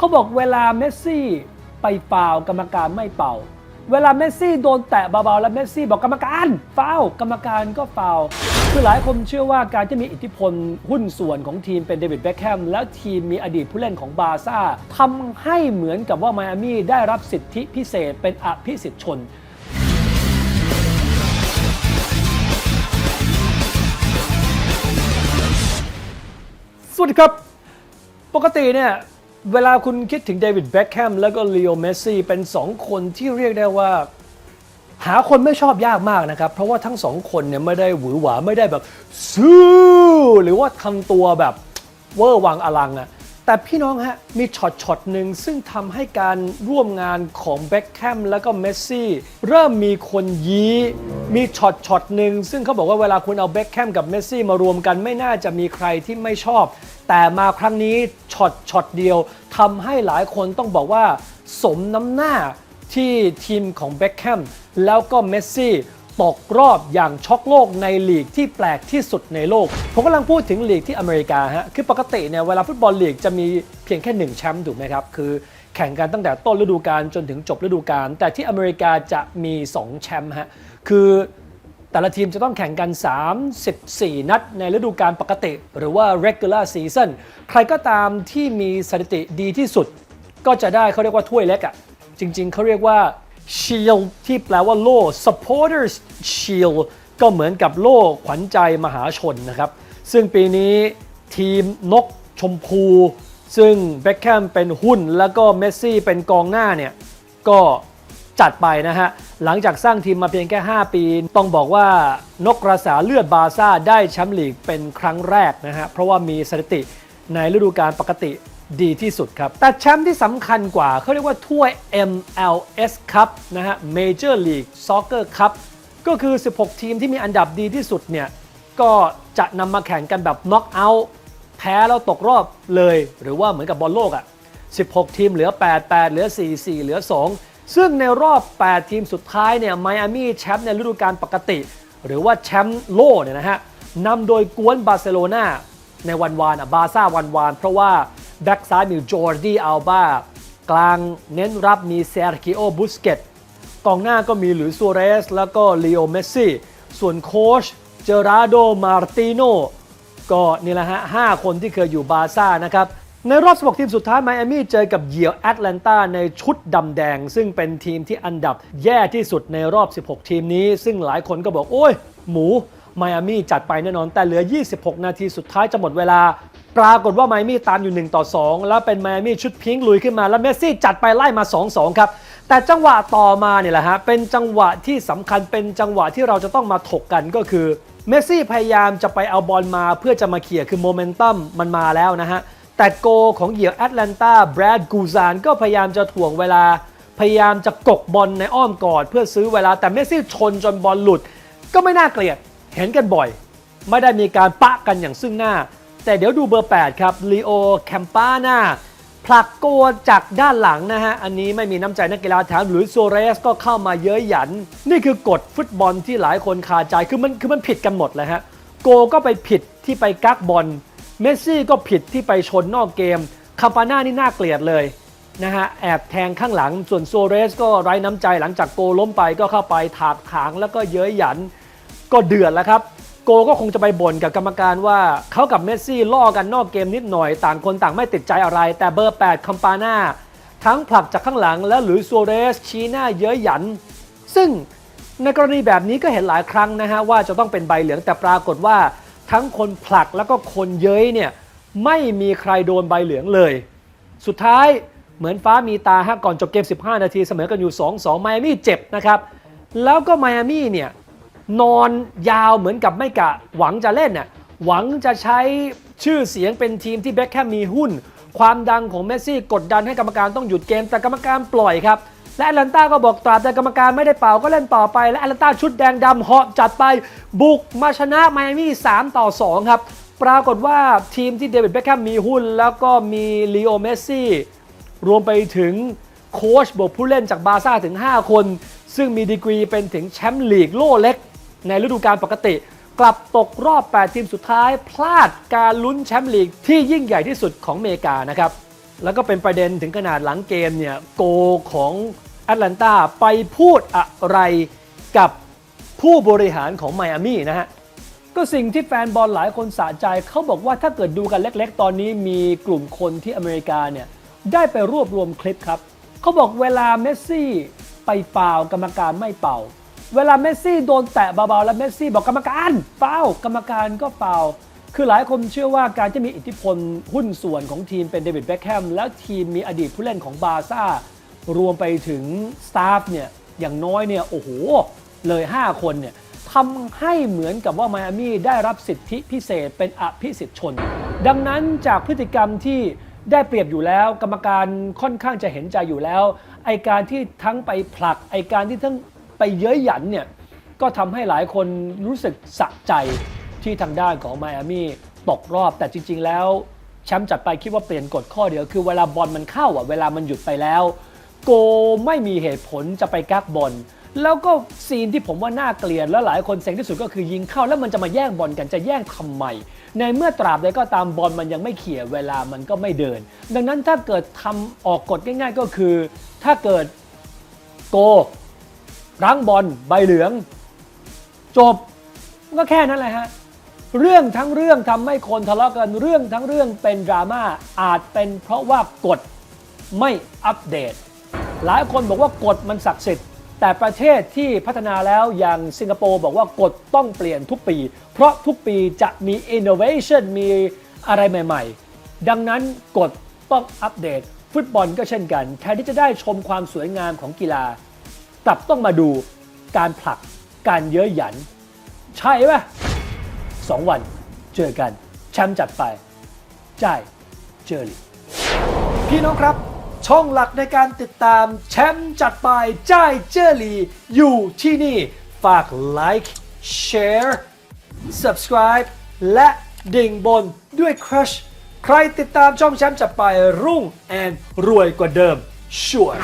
เขาบอกเวลาเมสซี่ไปฟาวกรรมการไม่เป่า เวลาเมสซี่โดนแตะเบาๆแล้วเมสซี่บอกกรรมการฟาวกรรมการก็ฟาวคือหลายคนเชื่อว่าการที่มีอิทธิพลหุ้นส่วนของทีมเป็นเดวิดเบคแฮมแล้วทีมมีอดีตผู้เล่นของบาซ่าทำให้เหมือนกับว่าไมอามี่ได้รับสิทธิพิเศษเป็นอภิสิทธิชนสวัสดีครับ ปกติเนี่ย เวลาคุณคิดถึงเดวิดแบ็กแฮมแล้วก็ลีโอเมสซี่เป็น2คนที่เรียกได้ว่าหาคนไม่ชอบยากมากนะครับ เพราะว่าทั้งสองคนเนี่ยไม่ได้หวือหวาไม่ได้แบบสู้หรือว่าทำตัวแบบเวอร์วังอลังอะ แต่พี่น้องฮะ มีช็อตช็อตหนึ่งซึ่งทำให้การร่วมงานของเบ็คแฮมแล้วก็เมสซี่เริ่มมีคนยี้ มีช็อตช็อตหนึ่งซึ่งเขาบอกว่าเวลาคุณเอาเบ็คแฮมกับเมสซี่มารวมกันไม่น่าจะมีใครที่ไม่ชอบ แต่มาครั้งนี้ช็อตช็อตเดียวทำให้หลายคนต้องบอกว่า สมน้ำหน้าที่ทีมของเบ็คแฮมแล้วก็เมสซี่ ตกรอบอย่างช็อกโลกในลีกที่แปลกที่สุดในโลก ผมกำลังพูดถึงลีกที่อเมริกาฮะคือปกติเนี่ยเวลาฟุตบอลลีกจะมีเพียงแค่หนึ่งแชมป์ถูกไหมครับ คือแข่งกันตั้งแต่ต้นฤดูกาลจนถึงจบฤดูกาลแต่ที่อเมริกาจะมี2แชมป์ฮะคือแต่ละทีมจะต้องแข่งกัน 34 นัดในฤดูกาลปกติ หรือว่า regular season ใครก็ตามที่มีสถิติดีที่สุด ก็จะได้เขาเรียกว่าถ้วยเล็กอะ่ะจริง ๆเขาเรียกว่า shield ที่แปลว่าโล่ supporters shield ก็เหมือนกับโล่ขวัญใจมหาชนนะครับ ซึ่งปีนี้ทีมนกชมพู ซึ่งเบคแฮมเป็นหุ้นแล้วก็เมสซี่เป็นกองหน้าเนี่ย ก็จัดไปนะฮะ หลังจากสร้างทีมมาเพียงแค่ 5 ปี ต้องบอกว่านกกระสาเลือดบาร์ซ่าได้แชมป์ลีกเป็นครั้งแรกนะฮะ เพราะว่ามีสถิติในฤดูกาลปกติ ดีที่สุดครับ แต่แชมป์ที่สำคัญกว่าเขาเรียกว่าถ้วย MLS Cup นะฮะ Major League Soccer Cup ก็คือ 16 ทีมที่มีอันดับดีที่สุดเนี่ยก็จะนำมาแข่งกันแบบน็อกเอาท์แพ้แล้วตกรอบเลย หรือว่าเหมือนกับบอลโลกอะ่ะ 16 ทีมเหลือ 8 8 เหลือ 4 4 เหลือ 2 ซึ่งในรอบ 8 ทีมสุดท้ายเนี่ยไมอามี่แชมป์ในฤดูกาลปกติ หรือว่าแชมป์โล่เนี่ยนะฮะนำโดยกวนบาร์เซโลนาในวันวานอะบาซ่าวันวาน เพราะว่า แบ็กซ้ายมีจอร์ดีอัลบากลางเน้นรับมีเซอร์กิโอบุสเกตกองหน้าก็มีหลุยส์ซัวเรส แล้วก็ลีโอเมสซี่ ส่วนโค้ชเจอราโดมาร์ติโนก็นี่แหละฮะ5คนที่เคยอยู่บาร์ซ่านะครับ ในรอบ16ทีมสุดท้ายไมอามี่เจอกับเหยี่ยวแอตแลนตาในชุดดำแดง ซึ่งเป็นทีมที่อันดับแย่ที่สุดในรอบ 16 ทีมนี้ ซึ่งหลายคนก็บอก โอ้ย หมูไมอามี่จัดไปแน่นอนแต่เหลือ 26 นาทีสุดท้ายจะหมดเวลา ปรากฏว่าไมอามี่ตามอยู่ 1 ต่อ 2 แล้วเป็นไมอามี่ชุดพิงค์ลุยขึ้นมา แล้วเมสซี่จัดไปไล่มา 2-2 ครับ แต่จังหวะต่อมาเนี่ยแหละฮะ เป็นจังหวะที่สำคัญเป็นจังหวะที่เราจะต้องมาถกกันก็คือเมสซี่พยายามจะไปเอาบอลมาเพื่อจะมาเขี่ยคือโมเมนตัมมันมาแล้วนะฮะ แต่โกของเหยี่ยวแอตแลนตาแบรดกูซานก็พยายามจะถ่วงเวลา พยายามจะกกบอลในอ้อมกอดเพื่อซื้อเวลาแต่เมสซี่ชนจนบอลหลุด ก็ไม่น่าเกลียดเห็นกันบ่อย ไม่ได้มีการปะกันอย่างซึ่งหน้า แต่เดี๋ยวดูเบอร์ 8 ครับลีโอแคมปานาผลักโกจากด้านหลังนะฮะ อันนี้ไม่มีน้ำใจนักกีฬาแถมหลุยส์โซเรสก็เข้ามาเย้ยหยัน นี่คือกฎฟุตบอลที่หลายคนคาใจคือมันคือมันผิดกันหมดเลยฮะ โกก็ไปผิดที่ไปกักบอลเมสซี่ก็ผิดที่ไปชนนอกเกมคาปาน่านี่น่าเกลียดเลยนะฮะแอบแทงข้างหลังส่วนโซเรสก็ไร้น้ำใจหลังจากโกล้มไปก็เข้าไปถากถางแล้วก็เย้ยหยันก็เดือดแล้วครับ โกก็คงจะไปบ่นกับกรรมการว่าเขากับเมสซี่ล่อกันนอกเกมนิดหน่อย ต่างคนต่างไม่ติดใจอะไร แต่เบอร์ 8 คัมปาน่าทั้งผลักจากข้างหลังและหลุยส์ซัวเรสชี้หน้าเย้ยหยัน ซึ่งในกรณีแบบนี้ก็เห็นหลายครั้งนะฮะว่าจะต้องเป็นใบเหลืองแต่ปรากฏว่า ทั้งคนผลักแล้วก็คนเย้ยเนี่ยไม่มีใครโดนใบเหลืองเลย สุดท้ายเหมือนฟ้ามีตาฮะก่อนจบเกม 15 นาทีเสมอกันอยู่ 2-2 ไมอามี่เจ็บนะครับ แล้วก็ไมอามี่เนี่ย นอนยาวเหมือนกับไม่กะหวังจะเล่นน่ะหวังจะใช้ชื่อเสียงเป็นทีมที่เบ็คแฮมมีหุ้น ความดังของเมสซี่กดดันให้กรรมการต้องหยุดเกมแต่กรรมการปล่อยครับ และแอตแลนต้าก็บอกตราบแต่กรรมการไม่ได้เป่าก็เล่นต่อไป และแอตแลนต้าชุดแดงดำเหาะจัดไปบุกมาชนะไมอามี่3ต่อ 2 ครับ ปรากฏว่าทีมที่เดวิดเบ็คแฮมมีหุ้น แล้วก็มีลีโอเมสซี่รวมไปถึงโค้ชบวกผู้เล่นจากบาร์ซ่าถึง 5 คน ซึ่งมีดีกรีเป็นถึงแชมป์ลีกโล่เล็ก ในฤดูกาลปกติ กลับตกรอบ 8 ทีมสุดท้าย พลาดการลุ้นแชมป์ลีกที่ยิ่งใหญ่ที่สุดของอเมริกานะครับแล้วก็เป็นประเด็นถึงขนาดหลังเกมเนี่ยโกของแอตแลนตาไปพูดอะไรกับผู้บริหารของไมอามี่นะฮะก็สิ่งที่แฟนบอลหลายคนสะใจเขาบอกว่าถ้าเกิดดูกันเล็กๆ ตอนนี้มีกลุ่มคนที่อเมริกาเนี่ยได้ไปรวบรวมคลิปครับ เขาบอกเวลาเมสซี่ไปเป่ากรรมการไม่เป่า เวลาเมสซี่โดนแตะเบาๆแล้วเมสซี่บอกกรรมการเป่ากรรมการก็เป่าคือหลายคนเชื่อว่าการที่มีอิทธิพลหุ้นส่วนของทีมเป็นเดวิดแบ็คแฮมแล้วทีมมีอดีตผู้เล่นของบาร์ซ่ารวมไปถึงสตาฟเนี่ยอย่างน้อยเนี่ยโอ้โห เลย 5 คนเนี่ยทำให้เหมือนกับว่าไมอามี่ได้รับสิทธิพิเศษเป็นอภิสิทธิชน ดังนั้นจากพฤติกรรมที่ได้เปรียบอยู่แล้ว กรรมการค่อนข้างจะเห็นใจอยู่แล้วไอการที่ทั้งไปผลักไอการที่ทั้ง ไปเย้ยหยันเนี่ยก็ทำให้หลายคนรู้สึกสะใจที่ทางด้านของไมอามี่ตกรอบ แต่จริง ๆ แล้วแชมป์จัดไปคิดว่าเปลี่ยนกฎข้อเดียว คือเวลาบอลมันเข้าอะเวลามันหยุดไปแล้ว โกไม่มีเหตุผลจะไปกักบอลแล้วก็ซีนที่ผมว่าน่าเกลียดแล้วหลายคนเซ็งที่สุดก็คือยิงเข้าแล้วมันจะมาแย่งบอลกันจะแย่งทำไม ในเมื่อตราบใดก็ตามบอลมันยังไม่เขี่ยเวลามันก็ไม่เดิน ดังนั้นถ้าเกิดทำออกกฎง่าย ๆ ก็คือ ถ้าเกิดโก รั้งบอลใบเหลือง จบก็แค่นั้นแหละฮะเรื่องทั้งเรื่องทำให้คนทะเลาะกันเรื่องทั้งเรื่องเป็นดราม่าอาจเป็นเพราะว่ากฎไม่อัปเดต หลายคนบอกว่ากฎมันศักดิ์สิทธิ์แต่ประเทศที่พัฒนาแล้วอย่างสิงคโปร์บอกว่ากฎต้องเปลี่ยนทุกปี เพราะทุกปีจะมี innovation มีอะไรใหม่ๆ ดังนั้นกฎต้องอัปเดต ฟุตบอลก็เช่นกัน แทนที่จะได้ชมความสวยงามของกีฬา กลับต้องมาดูการผลักการเย้ยหยัน ใช่ปะสองวันเจอกัน แชมป์จัดไปจ่ายเจอลีพี่น้องครับ ช่องหลักในการติดตามแชมป์จัดไปจ่ายเจอลีอยู่ที่นี่ ฝากไลค์แชร์ subscribe และดิ่งบนด้วย Crush ใครติดตามช่องแชมป์จัดไปรุ่งแอนรวยกว่าเดิมชัวร์